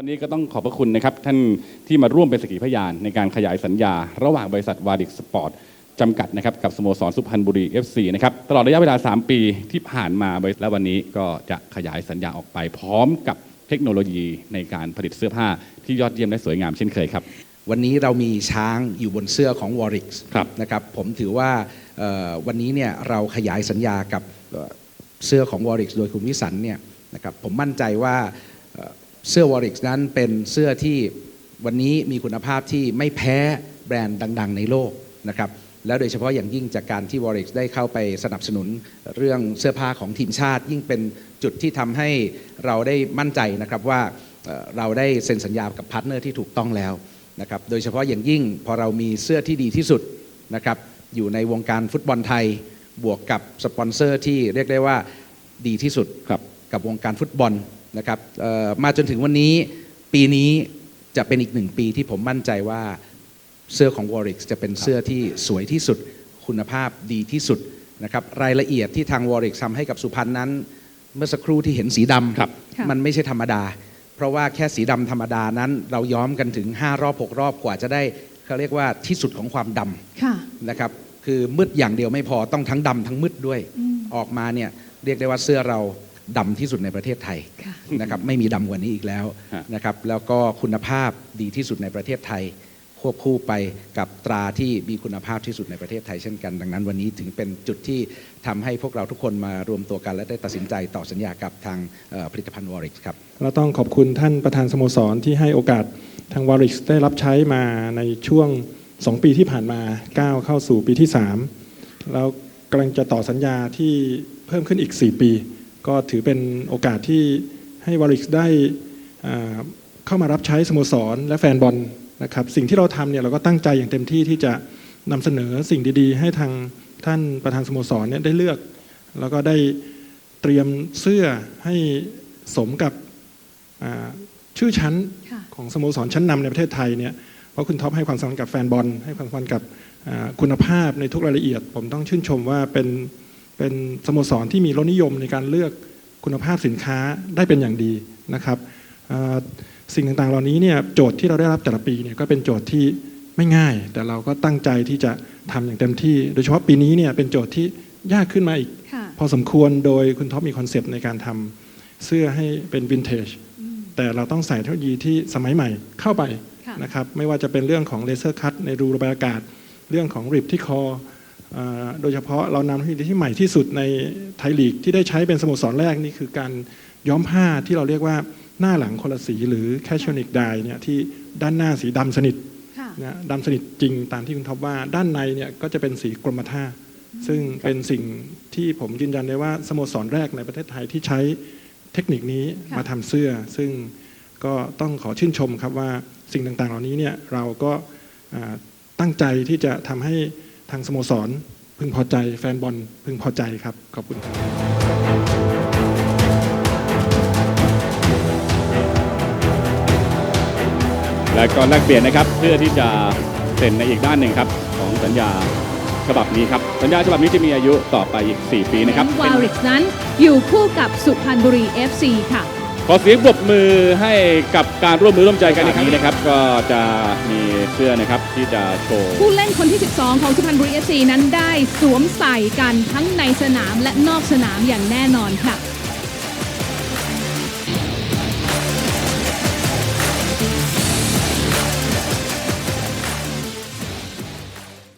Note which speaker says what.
Speaker 1: วันนี้ก็ต้องขอบพระคุณนะครับ ท่านที่มาร่วมเป็นสกขีพยานในการขยายสัญญา ระหว่างบริษัทวาดิกสปอร์ตจำกัดนะครับกับสโมสรสุพรรณบุรี FC นะครับตลอดระยะเวลา 3 ปีที่ผ่านมาบริษัทและวันนี้ก็จะขยายสัญญาออกไป พร้อมกับเทคโนโลยีในการผลิตเสื้อผ้าที่ยอดเยี่ยมและสวยงามเช่นเคยครับ
Speaker 2: วันนี้เรามีช้างอยู่บนเสื้อของ w a r r i x
Speaker 1: ครับ
Speaker 2: นะครับผมถือว่าเอ่อวันนี้เนี่ยเราขยายสัญญากับเอ่อเสื้อของ w a r r i x โดยคุณวิสันเนี่ยนะครับผมมั่นใจว่า เสื้อ w a r r i x นั้นเป็นเสื้อที่วันนี้มีคุณภาพที่ไม่แพ้แบรนด์ดัง ๆ ในโลกนะครับแล้วโดยเฉพาะอย่างยิ่งจากการที่ w a r r i x ได้เข้าไปสนับสนุนเรื่องเสื้อผ้าของทีมชาติ ยิ่งเป็นจุดที่ทำให้เราได้มั่นใจนะครับว่าเอ่อเราได้เซ็นสัญญากับพาร์ทเนอร์ที่ถูกต้องแล้วนะครับโดยเฉพาะอย่างยิ่งพอเรามีเสื้อที่ดีที่สุดนะครับอยู่ในวงการฟุตบอลไทย บวกกับสปอนเซอร์ที่เรียกได้ว่าดีที่สุด
Speaker 1: ครับ
Speaker 2: กับวงการฟุตบอล นะครับเอ่อมาจนถึงวันนี้ปีนี้จะเป็นอีกหนึ่งปีที่ผมมั่นใจว่าเสื้อของ w a r r i x จะเป็นเสื้อที่สวยที่สุดคุณภาพดีที่สุดนะครับรายละเอียดที่ทาง w a r r i x ทำให้กับสุพรรณนั้น เมื่อสักครู่ที่เห็นสีดำ
Speaker 1: ครับ
Speaker 3: ค่ะ
Speaker 2: มันไม่ใช่ธรรมดา เพราะว่าแค่สีดำธรรมดานั้น เราย้อมกันถึง 5 รอบ 6 รอบกว่าจะได้เขาเรียกว่าที่สุดของความดำ
Speaker 3: ค่ะ
Speaker 2: นะครับคือมืดอย่างเดียวไม่พอต้องทั้งดำทั้งมืดด้วย
Speaker 3: อืม
Speaker 2: ออกมาเนี่ยเรียกได้ว่าเสื้อเรา ดำที่สุดในประเทศไทย
Speaker 3: ค่ะ
Speaker 2: นะครับไม่มีดำกว่านี้อีกแล้ว
Speaker 1: ฮะ
Speaker 2: นะครับแล้วก็คุณภาพดีที่สุดในประเทศไทย ควบคู่ไปกับตราที่มีคุณภาพที่สุดในประเทศไทยเช่นกัน ดังนั้นวันนี้ถึงเป็นจุดที่ทำให้พวกเราทุกคนมารวมตัวกัน และได้ตัดสินใจต่อสัญญากับทางเอ่อผลิตภัณฑ์วอริกครับ
Speaker 4: เราต้องขอบคุณท่านประธานสโมสรที่ให้โอกาสทางวาริกได้รับใช้มาในช่วง 2 ปีที่ผ่านมาก้าวเข้าสู่ปีที่ 3 แล้วกำลังจะต่อสัญญาที่เพิ่มขึ้นอีก 4 ปี ก็ถือเป็นโอกาสที่ให้วาริกได้อ่าเข้ามารับใช้สโมสร และแฟนบอลนะครับสิ่งที่เราทำเนี่ยเราก็ตั้งใจอย่างเต็มที่ที่จะนำเสนอสิ่งดีๆ ให้ทางท่านประธานสโมสรเนี่ยได้เลือก แล้วก็ได้เตรียมเสื้อให้สมกับอ่าชื่อชั้น
Speaker 3: ค่ะ
Speaker 4: ของสโมสรชั้นนำในประเทศไทยเนี่ยเพราะคุณท็อปให้ความสำคัญกับแฟนบอลให้ความสำคัญกับอ่าคุณภาพในทุกรายละเอียด ผมต้องชื่นชมว่าเป็น เป็นสโมสรที่มีรสนิยมในการเลือกคุณภาพสินค้าได้เป็นอย่างดีนะครับอ่าสิ่งต่างๆ เหล่านี้เนี่ยโจทย์ที่เราได้รับแต่ละปีเนี่ยก็เป็นโจทย์ที่ไม่ง่าย แต่เราก็ตั้งใจที่จะทำอย่างเต็มที่ โดยเฉพาะปีนี้เนี่ยเป็นโจทย์ที่ยากขึ้นมาอีก
Speaker 3: ค่ะ
Speaker 4: พอสมควรโดยคุณท็อปมีคอนเซปต์ในการทำเสื้อให้เป็นวินเทจ
Speaker 3: อืม
Speaker 4: แต่เราต้องใส่เทคโนโลยีที่สมัยใหม่เข้าไป
Speaker 3: ค่ะ
Speaker 4: นะครับไม่ว่าจะเป็นเรื่องของเลเซอร์คัตในรูระบายอากาศ เรื่องของริบที่คออ่า โดยเฉพาะเรานำเทคโนโลยีที่ใหม่ที่สุดในไทยลีกที่ได้ใช้เป็นสโมสรแรกนี่คือการย้อมผ้าที่เราเรียกว่าหน้าหลังคนละสีหรือแคชชวนิกไดเนี่ยที่ด้านหน้าสีดำสนิท
Speaker 3: ค่ะ
Speaker 4: นะดำสนิทจริงตามที่คุณท็อปว่าด้านในเนี่ยก็จะเป็นสีกรมท่าซึ่งเป็นสิ่งที่ผมยืนยันได้ว่าสโมสรแรกในประเทศไทยที่ใช้เทคนิคนี้
Speaker 3: ค่ะ
Speaker 4: มาทำเสื้อ ซึ่งก็ต้องขอชื่นชมครับว่าสิ่งต่างๆ เหล่านี้เนี่ยเราก็อ่าตั้งใจที่จะทำให้ ทางสโมสร พึงพอใจ แฟนบอลพึงพอใจครับ ขอบคุณครับ
Speaker 1: และก็แลกเปลี่ยนนะครับเพื่อที่จะเซ็นในอีกด้านหนึ่งครับของสัญญาฉบับนี้ครับสัญญาฉบับนี้จะมีอายุต่อไปอีก 4 ปีนะครับ
Speaker 3: วาริกนั้นอยู่คู่กับสุพรรณบุรี FC ค่ะ
Speaker 1: ขอเสียงปรบมือให้กับการร่วมมือร่วมใจกันในครั้งนี้นะครับ ก็จะมีเสื้อนะครับที่จะโชว์
Speaker 3: ผู้เล่นคนที่ 12 ของสุพรรณบุรี FC นั้นได้สวมใส่กันทั้งในสนามและนอกสนามอย่างแน่นอนค่ะ